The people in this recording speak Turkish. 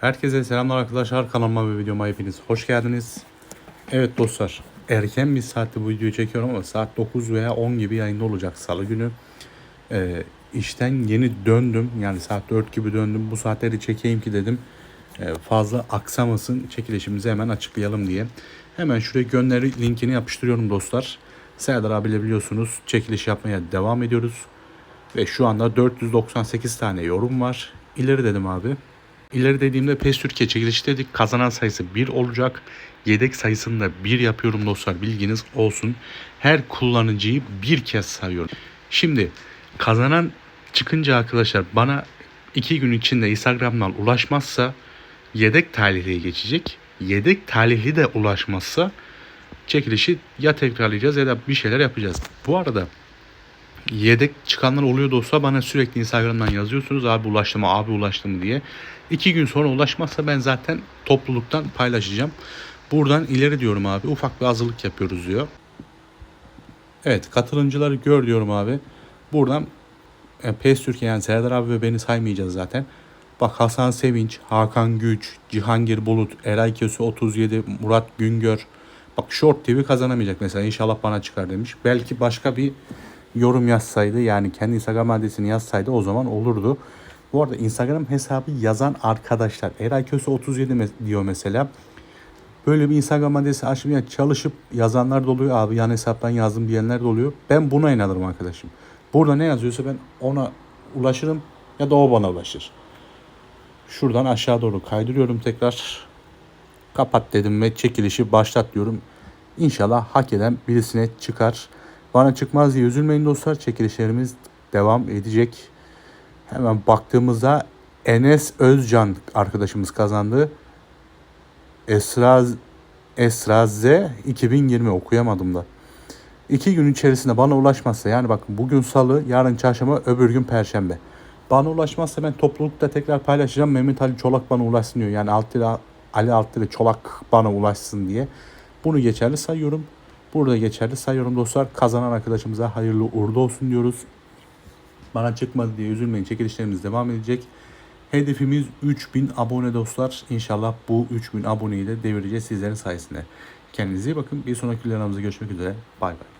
Herkese selamlar arkadaşlar. Kanalıma ve videoma hepiniz hoş geldiniz. Evet dostlar, erken bir saatte bu videoyu çekiyorum ama saat 9 veya 10 gibi yayında olacak salı günü. Ee, işten yeni döndüm. Yani saat 4 gibi döndüm. Bu saatleri çekeyim ki dedim. Ee, fazla aksamasın. Çekilişimizi hemen açıklayalım diye. Hemen şuraya gönderi linkini yapıştırıyorum dostlar. Serdar abiyle biliyorsunuz çekiliş yapmaya devam ediyoruz. Ve şu anda 498 tane yorum var. İleri dedim abi. İleri dediğimde PES Türkiye çekilişi dedik. Kazanan sayısı 1 olacak. Yedek sayısını da 1 yapıyorum dostlar. Bilginiz olsun. Her kullanıcıyı bir kez sayıyorum. Şimdi kazanan çıkınca arkadaşlar bana 2 gün içinde Instagram'dan ulaşmazsa yedek talihliye geçecek. Yedek talihli de ulaşmazsa çekilişi ya tekrarlayacağız ya da bir şeyler yapacağız. Bu arada yedek çıkanlar oluyor olsa bana sürekli Instagram'dan yazıyorsunuz abi ulaştı mı abi ulaştı mı diye. İki gün sonra ulaşmazsa ben zaten topluluktan paylaşacağım. Buradan ileri diyorum abi ufak bir hazırlık yapıyoruz diyor. Evet katılımcıları gör diyorum abi. Buradan e, PES Türkiye yani Serdar abi ve beni saymayacağız zaten. Bak Hasan Sevinç, Hakan Güç, Cihangir Bulut, Eray Köse 37, Murat Güngör. Bak Short TV kazanamayacak mesela inşallah bana çıkar demiş. Belki başka bir yorum yazsaydı yani kendi Instagram adresini yazsaydı o zaman olurdu. Bu arada Instagram hesabı yazan arkadaşlar Eray Köse 37 mes- diyor mesela. Böyle bir Instagram adresi açmaya çalışıp yazanlar da oluyor. Abi yan hesaptan yazdım diyenler de oluyor. Ben buna inanırım arkadaşım. Burada ne yazıyorsa ben ona ulaşırım ya da o bana ulaşır. Şuradan aşağı doğru kaydırıyorum tekrar. Kapat dedim ve çekilişi başlat diyorum. İnşallah hak eden birisine çıkar. Bana çıkmaz diye üzülmeyin dostlar. Çekilişlerimiz devam edecek. Hemen baktığımızda Enes Özcan arkadaşımız kazandı. Esra Esra Z 2020 okuyamadım da. İki gün içerisinde bana ulaşmazsa yani bakın bugün salı yarın çarşamba öbür gün perşembe. Bana ulaşmazsa ben toplulukta tekrar paylaşacağım. Mehmet Ali Çolak bana ulaşsın diyor. Yani Altı Ali Altı Çolak bana ulaşsın diye. Bunu geçerli sayıyorum. Burada geçerli sayıyorum dostlar. Kazanan arkadaşımıza hayırlı uğurlu olsun diyoruz. Bana çıkmadı diye üzülmeyin. Çekilişlerimiz devam edecek. Hedefimiz 3000 abone dostlar. İnşallah bu 3000 aboneyi de devireceğiz sizlerin sayesinde. Kendinize iyi bakın. Bir sonraki videolarımızda görüşmek üzere. Bay bay.